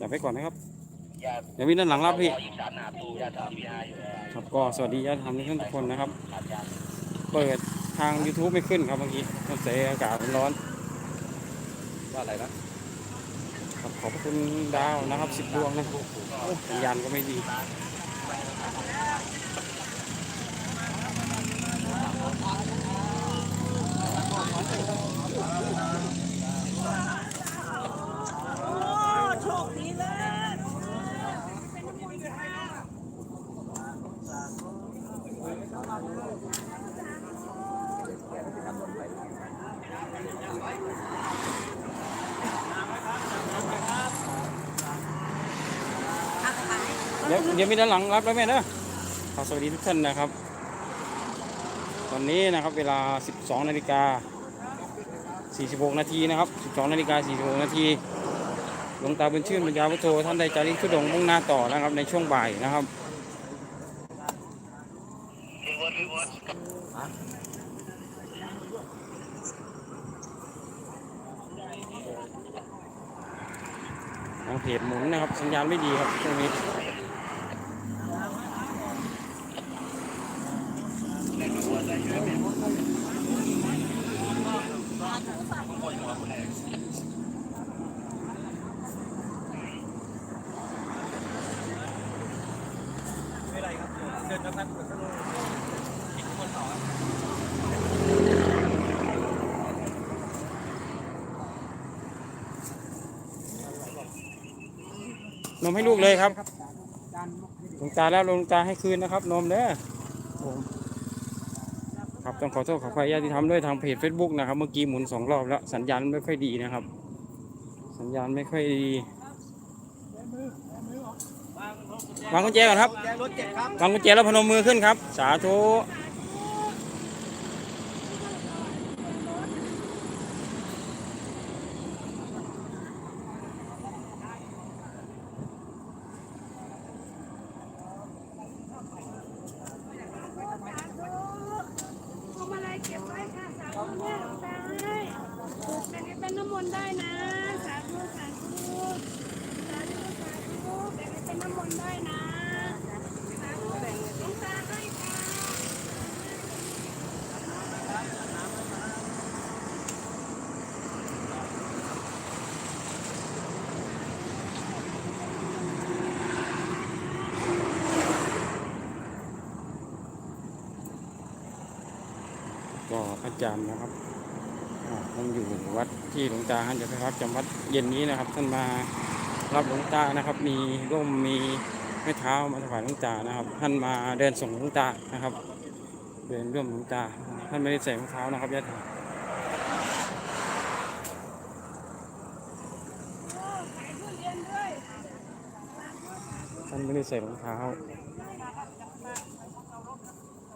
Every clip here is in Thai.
จับไว้ก่อนนะครับอย่าเดี๋ยวมีด้านหลังรับพี่อีกสามหนาตูอย่าทำพี่อาอยู่ครับก็สวัสดีญาติธรรมทุกคนนะครับอาจารย์เปิดทาง YouTube ไม่ขึ้นครับเมื่อกี้ต้องเสียอากาศมันร้อนว่าอะไรนะครับขอบพระคุณดาวนะครับสิบดวงนะครับโอ้สัญญาณก็ไม่ดี เดี๋ยวเดี๋ยวมีด้านหลังรับแล้วแม่เนะขอสวัสดีทุกท่านนะครับ ตอนนี้นะครับเวลา 12นาฬิกา46นาทีนะครับ12นาฬิกา46นาทีหลวงตาบุญชื่นปัญญาพุทโธท่านได้จาริกทุดงมุ่งหน้าต่อนะครับในช่วงบ่ายนะครับทางเพจหมุนนะครับสัญญาณไม่ดีครับช่วงนี้ นมให้ลูกเลยครับลงตาแล้วลงตาให้คืนนะครับ นมเด้อครับต้องขอโทษขออภัยญาติที่ทำด้วยทางเพจ Facebook นะครับ เมื่อกี้หมุนสองรอบแล้ว สัญญาณไม่ค่อยดีนะครับ สัญญาณไม่ค่อยดี วางกุญแจก่อนครับแจ้งรถเจ็บครับวางกุญแจแล้วพนมมือขึ้นครับ สาธุพวงมาลัยเก็บไว้ค่ะสาธุแม่หลวงตาให้ปลูกเป็นเป็นน้ำมนต์ได้นะ สาธุสาธุสาธุสาธุแบ่งให้เป็นน้ำมนต์ได้นะสาธุแบ่งหลวงตาให้ค่ะ ก็อาจารย์นะครับท่านอยู่วัดที่หลวงตาท่านจะไปพักจำวัดเย็นนี้นะครับ ท่านมารับหลวงตานะครับ มีร่มมีไม้เท้ามาถวายหลวงตานะครับ ท่านมาเดินส่งหลวงตานะครับ เดินร่วมหลวงตา ท่านไม่ได้ใส่รองเท้านะครับญาติโยมโอ้ขาท่านไม่ได้ใส่รองเท้า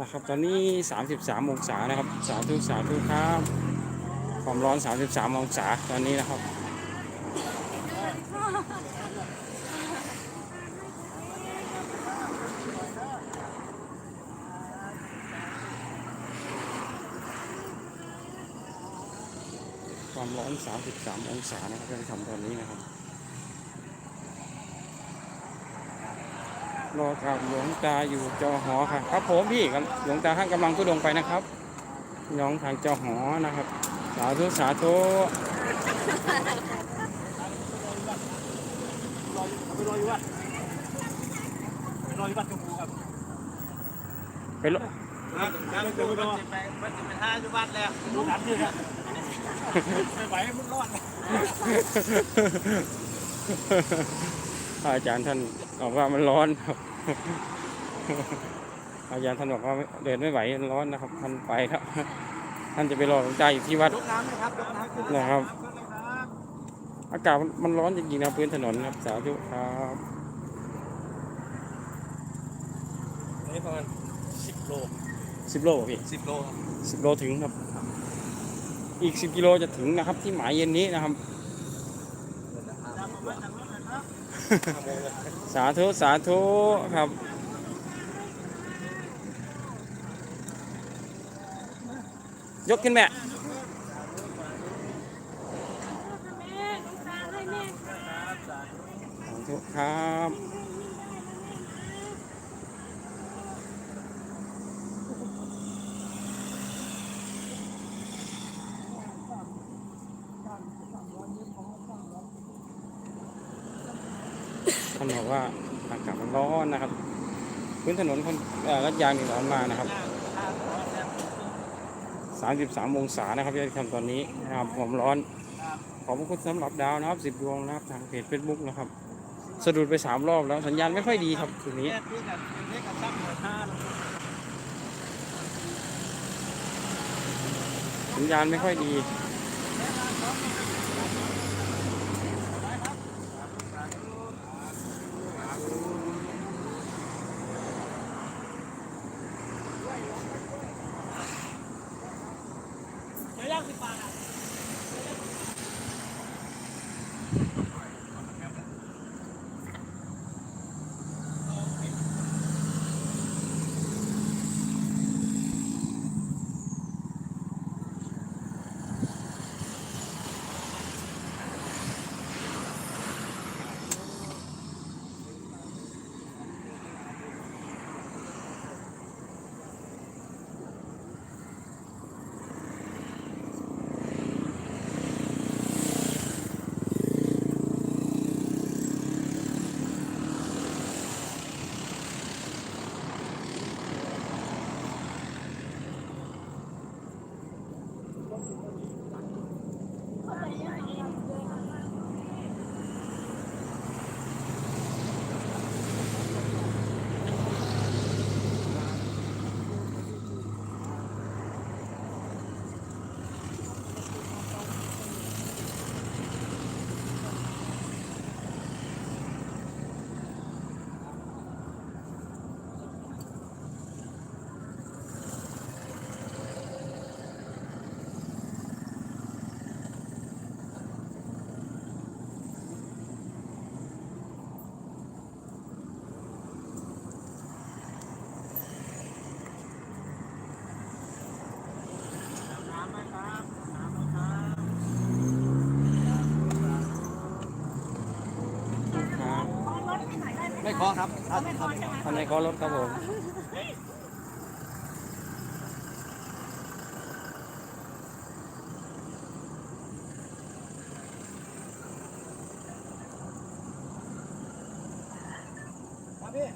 นะครับ ตอนนี้ 33 องศานะครับสาธุสาธุครับ ความร้อน 33 องศาตอนนี้นะครับความร้อน 33 องศานะครับท่านผู้ชมตอนนี้นะครับ รอครับหลวงตาอยู่จอหอค่ะ ครับผมพี่หลวงตาท่านกำลังทุดงไปนะครับน้องทางจอหอนะครับ สาธุสาธุไปรออยู่วัดไปรออยู่วัดชมพูครับไปรอนั่นคือมันจะไปมันจะไปท่าอยู่วัดแล้วนัดอยู่ครับไม่ไหวมันรอดอาจารย์ท่านบอกว่ามันร้อนครับ อาจารย์ท่านบอกว่าเดินไม่ไหวมันร้อนนะครับท่านไปครับท่านจะไปรอหลวงตาอยู่ที่วัดยกน้ำนะครับยกน้ำขึ้นนะครับ อากาศมันร้อนจริงๆนะพื้นถนนครับสาธุครับนี่ประมาณสิบโลสิบโลพี่สิบโลครับสิบโลถึงครับ อีกสิบกิโลจะถึงนะครับ ที่หมายเย็นนี้นะครับ สาธุ สาธุ ครับ ยกขึ้นแม่แม่หลวงตาธุครับท่านบอกว่า อากาศมันร้อนนะครับ พื้นถนนคนรถยางนี่ร้อนมากนะครับ33องศานะครับที่ทำตอนนี้นะครับผมร้อน ขอบคุณสำหรับดาวนะครับ10ดวงนะครับทางเพจ Facebook นะครับสะดุดไป3รอบแล้วสัญญาณไม่ค่อยดีครับตรงนี้สัญญาณไม่ค่อยดี ไม่ขอครับถ้าท่านในขอรถครับผมครับพี่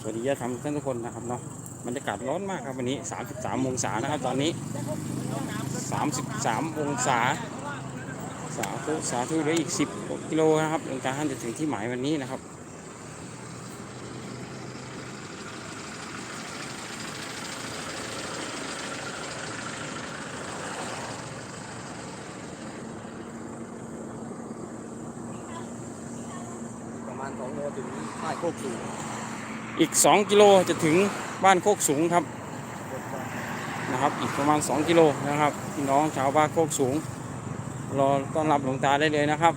สวัสดีญาติธรรมท่านทุกคนนะครับเนาะบรรยากาศร้อนมากครับวันนี้ 33 องศานะครับ ตอนนี้ 33 องศา สาธุสาธุเหลืออีก10กว่ากิโลนะครับหลวงตาท่านจะถึงที่หมายวันนี้นะครับประมาณสองโลถึงค่ายโคกสูงอีก 2 กิโลจะถึงบ้านโคกสูงครับนะครับ อีกประมาณ 2 กิโลนะครับพี่น้องชาวบ้านโคกสูง รอต้อนรับหลวงตาได้เลยนะครับ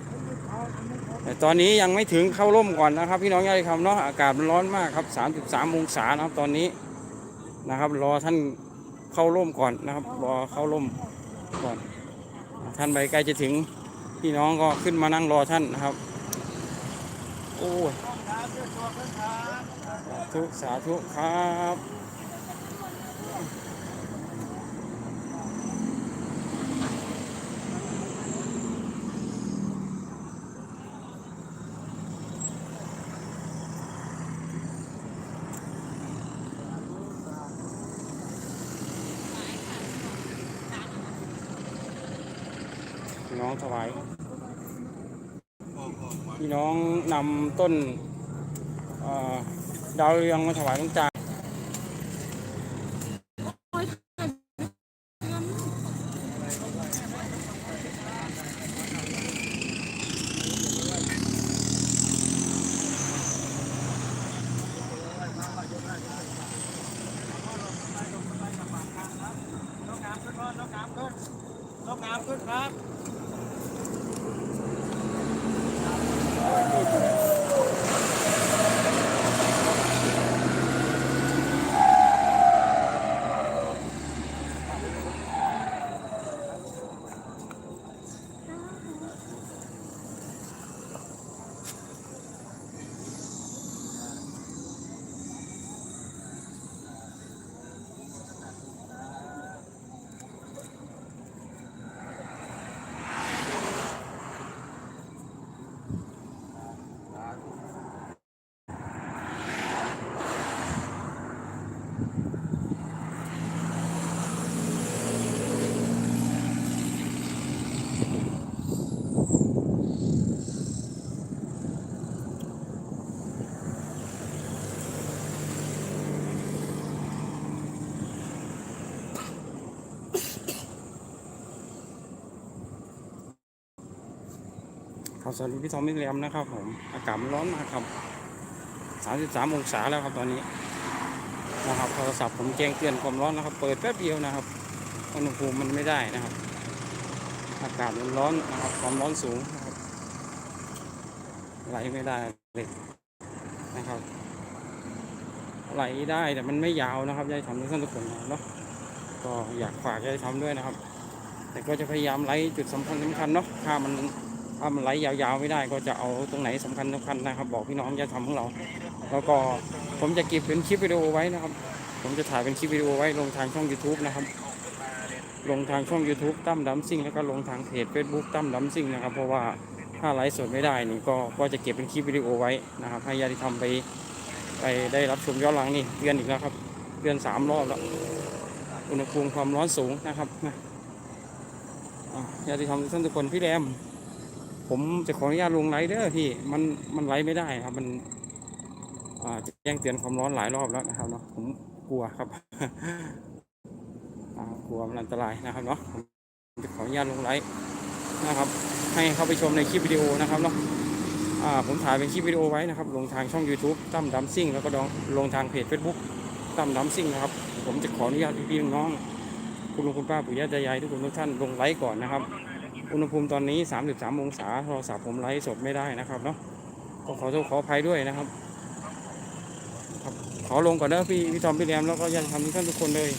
แต่ตอนนี้ยังไม่ถึงเข้าร่มก่อนนะครับ พี่น้องญาติธรรมเนาะอากาศมันร้อนมากครับ 33องศานะครับตอนนี้นะครับ รอท่านเข้าร่มก่อนนะครับ รอเข้าร่มก่อน ท่านไปใกล้จะถึงพี่น้องก็ขึ้นมานั่งรอท่านนะครับ โอ้ยสาธุสาธุครับ องถวาย พี่น้องนำต้นดาวเรืองมาถวายหลวงตาน้ำขึ้นน้ำขึ้นน้ำขึ้นครับ น ครับสวัสดีพี่ทอมพี่เลียมนะครับผมอากาศมันร้อนมากครับ33องศาแล้วครับตอนนี้นะครับโทรศัพท์ผมแจ้งเตือนความร้อนนะครับ เปิดแป๊บเดียวนะครับอุณหภูมิมันไม่ได้นะครับ อากาศมันร้อนนะครับความร้อนสูงนะครับไหลไม่ได้เลยนะครับ ไหลได้แต่มันไม่ยาวนะครับยายทำทุกท่านทุกคนเนาะก็อยากฝากยายทำด้วยนะครับ แต่ก็จะพยายามไล่จุดสำคัญสำคัญเนาะถ้ามัน ถ้ามันไหลยาวๆไม่ได้ก็จะเอาตรงไหนสำคัญสำคัญนะครับ บอกพี่น้องยายทำของเรา แล้วก็ผมจะเก็บเป็นคลิปวิดีโอไว้นะครับ ผมจะถ่ายเป็นคลิปวิดีโอไว้ลงทางช่อง YouTube นะครับ ลงทางช่อง YouTube ตั้มดัมซิ่งแล้วก็ลงทางเพจ Facebook ตั้มดัมซิ่งนะครับ เพราะว่าถ้าไลฟ์สดไม่ได้นี่ก็ก็จะเก็บเป็นคลิปวิดีโอไว้นะครับให้ญาติธรรมไปไปได้รับชมย้อนหลังนี่เตือนอีกแล้วครับเตือนสามรอบแล้วอุณหภูมิความร้อนสูงนะครับนะอะญาติธรรมทุกท่านทุกคนพี่แรม ผมจะขออนุญาตลงไลฟ์เด้อพี่ มันมันไลฟ์ไม่ได้ครับ มันอ่าแจ้งเตือนความร้อนหลายรอบแล้วนะครับเนาะผมกลัวครับอ่ากลัวมันอันตรายนะครับเนาะผมจะขออนุญาตลงไลฟ์นะครับ ให้เข้าไปชมในคลิปวิดีโอนะครับเนาะอ่าผมถ่ายเป็นคลิปวิดีโอไว้นะครับ ลงทางช่อง YouTube ตั้มดัมซิ่งแล้วก็ลงลงทางเพจ Facebook ตั้มดัมซิ่งนะครับ ผมจะขออนุญาตพี่ๆน้องๆคุณลุงคุณป้าปู่ย่าตายายทุกคนทุกท่านลงไลฟ์ก่อนนะครับ อุณหภูมิตอนนี้ 33 องศาโทรศัพท์ผมไลฟ์สดไม่ได้นะครับเนาะก็ขอโทษขออภัยด้วยนะครับครับขอลงก่อนนะพี่พี่ทอมพี่แรมแล้วก็ญาติธรรมทุกท่านทุกคนเลย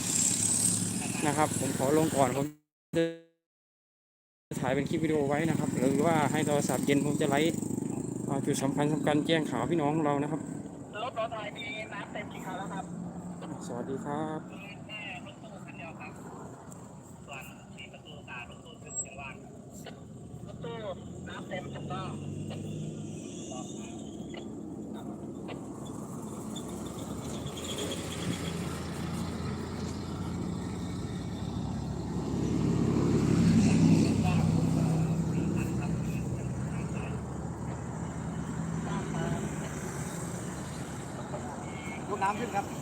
นะครับ ผมขอลงก่อนผมจะถ่ายเป็นคลิปวิดีโอไว้นะครับ หรือว่าให้โทรศัพท์เย็นผมจะไลฟ์อ่าจุดสำคัญสำคัญแจ้งข่าวพี่น้องของเรานะครับรถรถไทยมีน้ำเต็มกี่คันแล้วครับ สวัสดีครับ แค่รถตู้คันเดียวครับส่วนที่ประตูตารถตู้ถึงจังหวัดรถตู้ น้ำเต็มถูกต้องลูกน้ำขึ้นครับ